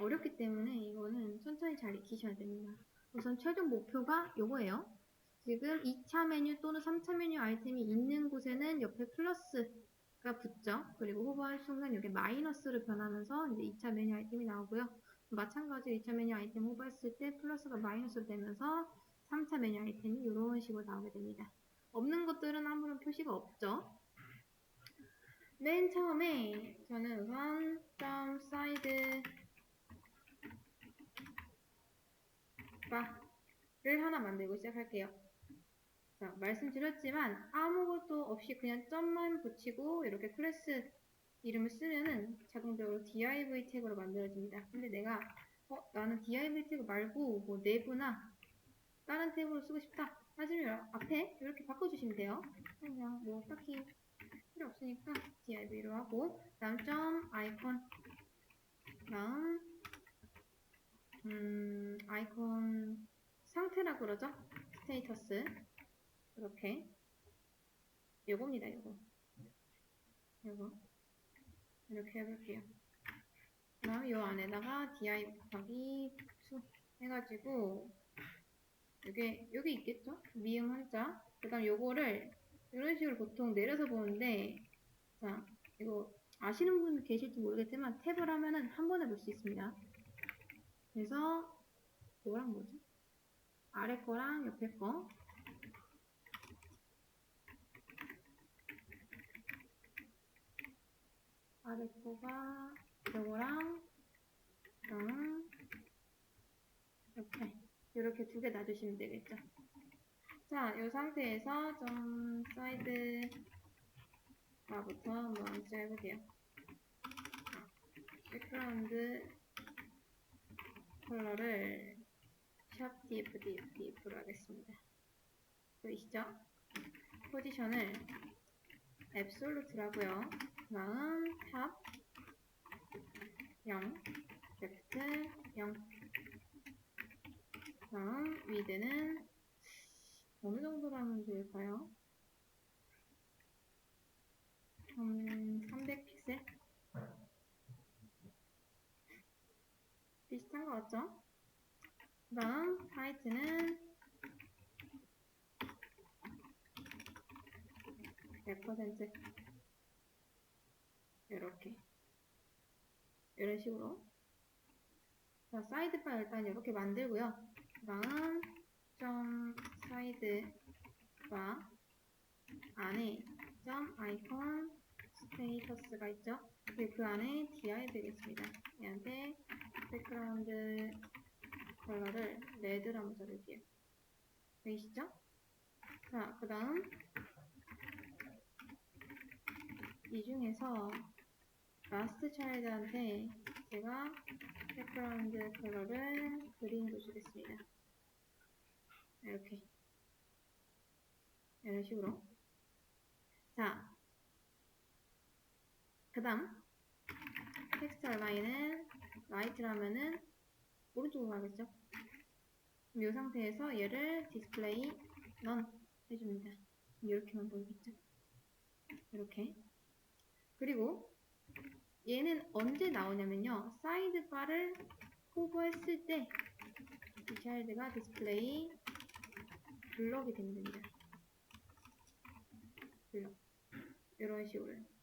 어렵기 때문에 이거는 천천히 잘 익히셔야 됩니다. 우선 최종 목표가 요거예요. 지금 2차 메뉴 또는 3차 메뉴 아이템이 있는 곳에는 옆에 플러스가 붙죠. 그리고 호버할 순간 이게 마이너스로 변하면서 이제 2차 메뉴 아이템이 나오고요. 마찬가지로 2차 메뉴 아이템 호버했을 때 플러스가 마이너스로 되면서 3차 메뉴 아이템이 이런 식으로 나오게 됩니다. 없는 것들은 아무런 표시가 없죠. 맨 처음에 저는 우선 점 사이드 바를 하나 만들고 시작할게요. 자, 말씀드렸지만 아무것도 없이 그냥 점만 붙이고 이렇게 클래스 이름을 쓰면은 자동적으로 div 태그로 만들어집니다. 근데 내가 어, 나는 div 태그 말고 뭐 내부나 다른 태그로 쓰고 싶다 하시면 앞에 이렇게 바꿔주시면 돼요. 그냥 뭐 딱히 필요 없으니까 div로 하고 다음 점 아이콘 다음 음 아이콘 상태라고 그러죠? 스테이터스. 이렇게. 요겁니다 요거. 요거. 이렇게 해볼게요. 그 다음에 요 안에다가 div 곱하기 수 해가지고 요게 여기 있겠죠? 미음 한자. 그 다음 요거를 이런 식으로 보통 내려서 보는데 자 이거 아시는 분 계실지 모르겠지만 탭을 하면은 한 번에 볼 수 있습니다 그래서 이거랑 뭐지? 아래 거랑 옆에 거 아래 거가 이거랑 음, 이렇게 이렇게 두 개 놔주시면 되겠죠. 자, 이 상태에서 좀 사이드 바부터 한번 짜볼게요. 백그라운드 컬러를 샵 df df df로 하겠습니다. 보이시죠? 포지션을 앱솔루트라고요. 다음 탑 0, 레프트 0. 다음 위드는 어느 정도로 하면 좋을까요? 음, 300픽셀? 비슷한 것 같죠? 그 다음 하이트는 100% 이렇게. 이런 식으로. 자 사이드 바 일단 이렇게 만들고요. 그 다음 점 사이드 바 안에 점 아이콘 스테이터스가 있죠 그 안에 div 되겠습니다 얘한테 백그라운드 컬러를 레드로 한번 적을게요 보이시죠? 자, 그 다음 이 중에서 라스트 차일드한테 제가 백그라운드 컬러를 그린으로 주겠습니다. 이렇게 이런 식으로 자, 그 다음 텍스트 얼라인은 라이트라면은 오른쪽으로 가겠죠? 이 상태에서 얘를 디스플레이 넌 해줍니다. 이렇게만 보이겠죠? 이렇게 그리고 얘는 언제 나오냐면요. 사이드 바를 호버했을 때이 차일드가 디스플레이 블럭이 되면 됩니다. 블럭 이런 식으로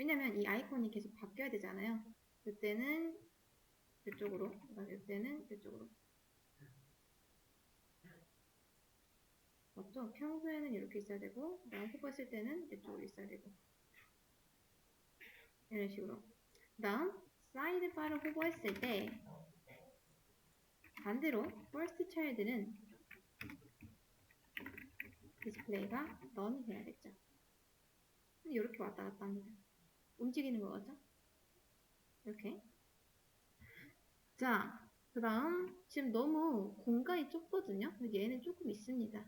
왜냐면 이 아이콘이 계속 바뀌어야 되잖아요. 그때는 이쪽으로, 이때는 이쪽으로. 맞죠? 평소에는 이렇게 있어야 되고, 그다음 호버했을 때는 이쪽으로 있어야 되고. 이런 식으로. 그 다음, 사이드 바를 호버했을 때, 반대로, first child는 디스플레이가 넌이 돼야겠죠. 이렇게 왔다 갔다 합니다. 움직이는 거 같죠? 이렇게. 자, 그 다음, 지금 너무 공간이 좁거든요? 얘는 조금 있습니다.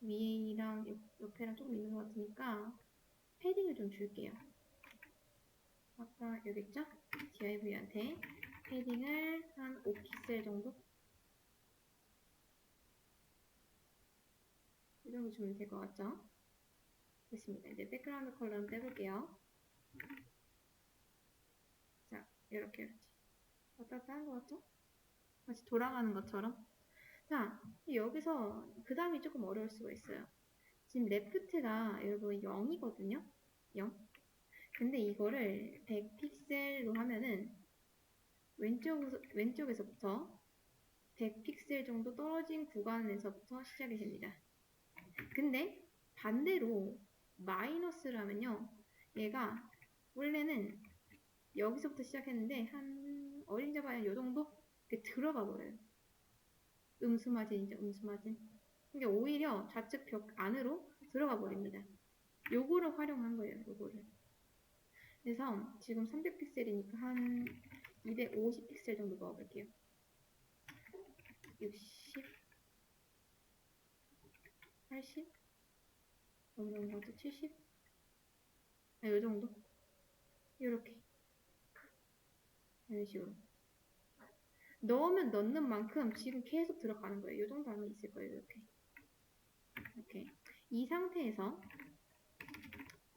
위랑 옆, 옆에랑 조금 있는 것 같으니까, 패딩을 좀 줄게요. 아까 여기 있죠? div한테 패딩을 한 5픽셀 정도? 이 정도 주면 될 것 같죠? 됐습니다. 이제 백그라운드 컬러는 떼볼게요. 자, 이렇게 이렇게. 왔다 갔다 하는 것 같죠? 다시 돌아가는 것처럼. 자, 여기서 그 다음이 조금 어려울 수가 있어요. 지금 레프트가 여러분 0이거든요. 0. 근데 이거를 100픽셀로 하면은 왼쪽, 왼쪽에서부터 100픽셀 정도 떨어진 구간에서부터 시작이 됩니다. 근데 반대로 마이너스를 하면요. 얘가 원래는 여기서부터 시작했는데 한 어림잡아야 요 정도 들어가 버려요. 음수 마진이죠, 음수 마진. 그러니까 오히려 좌측 벽 안으로 들어가 버립니다. 요거를 활용한 거예요, 요거를. 그래서 지금 300픽셀이니까 한 250픽셀 정도 넣어볼게요. 60, 80, 어느 정도 같죠? 70? 아, 요 정도? 요렇게. 이런 식으로. 넣으면 넣는 만큼 지금 계속 들어가는 거예요. 요 정도 하면 있을 거예요. 이렇게. 이렇게. 이 상태에서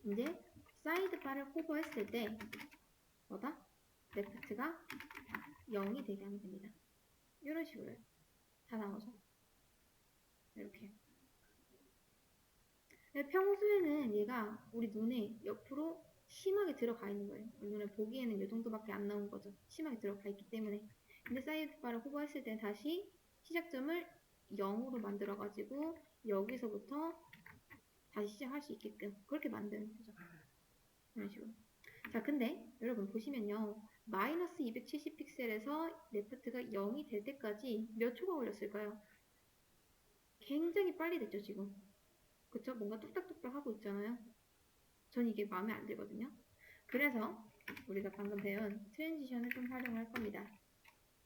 이제 사이드 바를 호버했을 때 뭐다? 레프트가 0이 되게 하면 됩니다. 이런 식으로요. 다 나오죠? 이렇게. 평소에는 얘가 우리 눈에 옆으로 심하게 들어가 있는 거예요. 눈에 보기에는 이 정도밖에 안 나온 거죠. 심하게 들어가 있기 때문에. 근데 사이드 바를 호버했을 때 다시 시작점을 0으로 만들어가지고 여기서부터 다시 시작할 수 있게끔 그렇게 만드는 거죠. 이런 식으로. 자, 근데 여러분 보시면요. 마이너스 270 픽셀에서 레프트가 0이 될 때까지 몇 초가 걸렸을까요? 굉장히 빨리 됐죠, 지금. 그쵸? 뭔가 뚝딱뚝딱 하고 있잖아요. 전 이게 마음에 안 들거든요. 그래서 우리가 방금 배운 트랜지션을 좀 활용할 겁니다.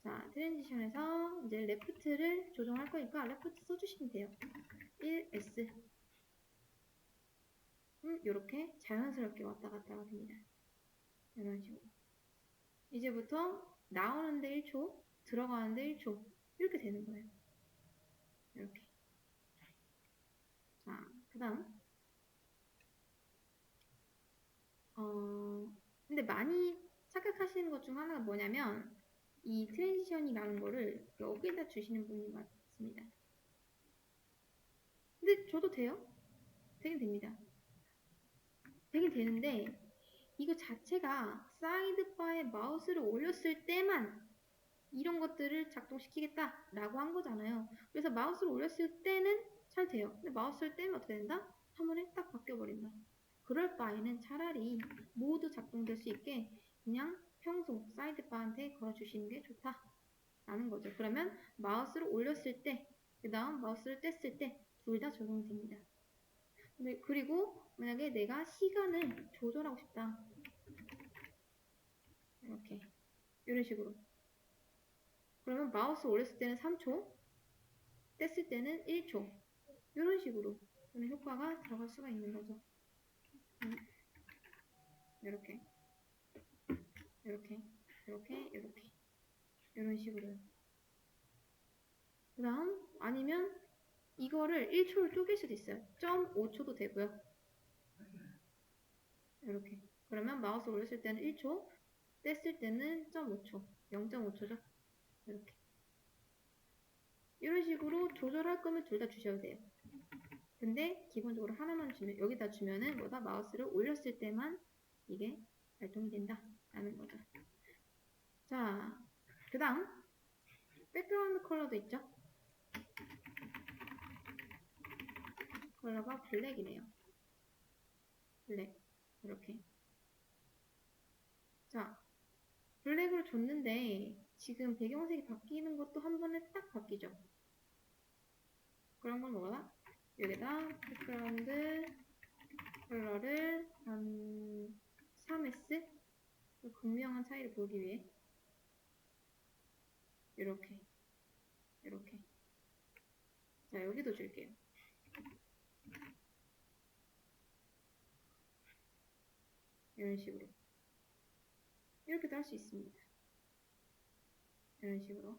자, 트랜지션에서 이제 레프트를 조정할 거니까 레프트 써주시면 돼요. 1S. 음, 요렇게 자연스럽게 왔다 갔다 됩니다. 이런 식으로. 이제부터 나오는데 1초, 들어가는데 1초. 이렇게 되는 거예요. 이렇게. 자, 그 다음. 어, 근데 많이 착각하시는 것 중 하나가 뭐냐면, 이 트랜지션이 나는 거를 여기다 주시는 분이 많습니다. 근데 줘도 돼요? 되긴 됩니다. 되긴 되는데, 이거 자체가 사이드바에 마우스를 올렸을 때만 이런 것들을 작동시키겠다라고 한 거잖아요. 그래서 마우스를 올렸을 때는 잘 돼요. 근데 마우스를 떼면 어떻게 된다? 화면에 딱 바뀌어버린다. 그럴 바에는 차라리 모두 작동될 수 있게 그냥 평소 사이드바한테 걸어주시는 게 좋다. 라는 거죠. 그러면 마우스를 올렸을 때, 그 다음 마우스를 뗐을 때 둘 다 적용이 됩니다. 네, 그리고 만약에 내가 시간을 조절하고 싶다. 이렇게. 이런 식으로. 그러면 마우스 올렸을 때는 3초, 뗐을 때는 1초. 이런 식으로 저는 효과가 들어갈 수가 있는 거죠. 음. 이렇게. 이렇게. 이렇게. 이렇게. 이런 식으로요. 그 다음, 아니면 이거를 1초를 쪼갤 수도 있어요. 0.5초도 되고요. 이렇게. 그러면 마우스 올렸을 때는 1초, 뗐을 때는 0.5초, 0.5초죠. 이렇게. 이런 식으로 조절할 거면 둘 다 주셔도 돼요. 근데 기본적으로 하나만 주면 여기다 주면은 뭐다 마우스를 올렸을 때만 이게 발동이 된다 라는 거죠. 자, 그 다음 백그라운드 컬러도 있죠. 컬러가 블랙이네요. 블랙 이렇게. 자, 블랙으로 줬는데 지금 배경색이 바뀌는 것도 한 번에 딱 바뀌죠. 그런 건 뭐다? 여기다 백그라운드 컬러를 한 3S 극명한 차이를 보기 위해. 이렇게 이렇게. 자 여기도 줄게요. 이런 식으로. 이렇게도 할 수 있습니다. 이런 식으로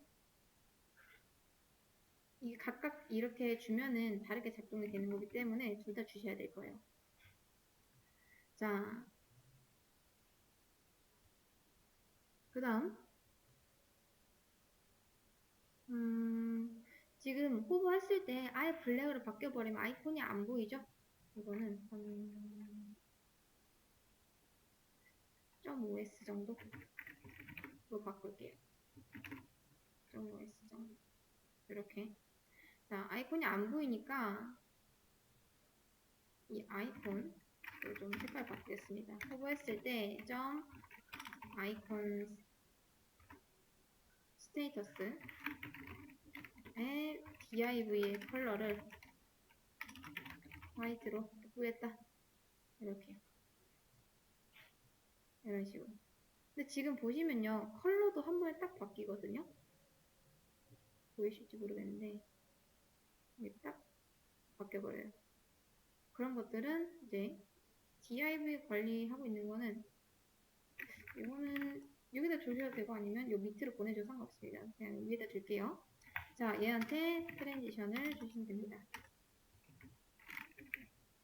이게 각각 이렇게 주면은 다르게 작동이 되는 거기 때문에 둘 다 주셔야 될 거예요 자 그 다음 음, 지금 호버했을 때 아예 블랙으로 바뀌어버리면 아이콘이 안 보이죠? 이거는 한 0.5S 정도로 바꿀게요. 0.5S 정도. 이렇게. 자, 아이콘이 안 보이니까 이 아이콘 좀 색깔 바꾸겠습니다. 호버했을 때 점 아이콘 스테이터스에 div의 컬러를 화이트로 바꾸겠다. 이렇게. 이런 식으로. 근데 지금 보시면요. 컬러도 한 번에 딱 바뀌거든요. 보이실지 모르겠는데 딱 바뀌어버려요. 그런 것들은 이제 div 관리하고 있는 거는 이거는 여기다 주셔도 되고 아니면 요 밑으로 보내줘도 상관없습니다. 그냥 위에다 줄게요. 자, 얘한테 트랜지션을 주시면 됩니다.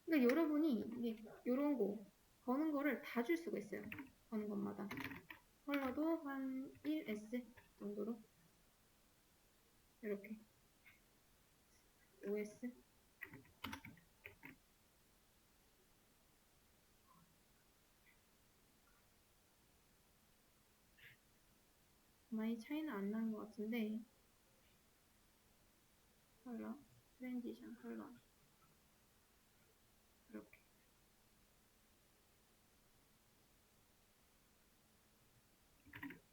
그러니까 여러분이 이게 요런 거 거는 거를 다 줄 수가 있어요. 거는 것마다. 컬러도 한 1S 정도로 이렇게 5S 많이 차이는 안 나는 것 같은데. 컬러. 트랜지션 컬러. 이렇게.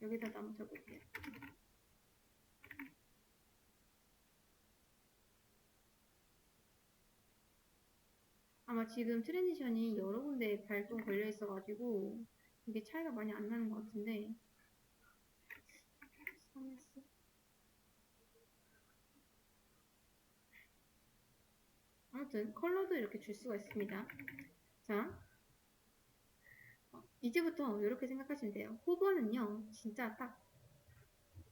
여기다 한번 적을게요. 아마 지금 트랜지션이 여러 군데 발동 걸려 있어가지고 이게 차이가 많이 안 나는 것 같은데 3S 아무튼 컬러도 이렇게 줄 수가 있습니다. 자, 어, 이제부터 이렇게 생각하시면 돼요. 호버는요, 진짜 딱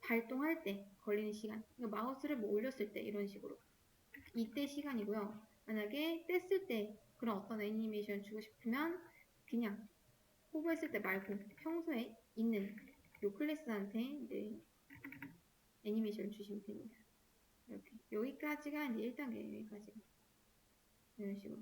발동할 때 걸리는 시간. 그러니까 마우스를 뭐 올렸을 때 이런 식으로. 이때 시간이고요. 만약에 뗐을 때 그런 어떤 애니메이션 주고 싶으면 그냥 호버했을 때 말고 평소에 있는 요 클래스한테 이제 애니메이션 주시면 됩니다. 이렇게. 여기까지가 이제 1단계 여기까지가 이런 식으로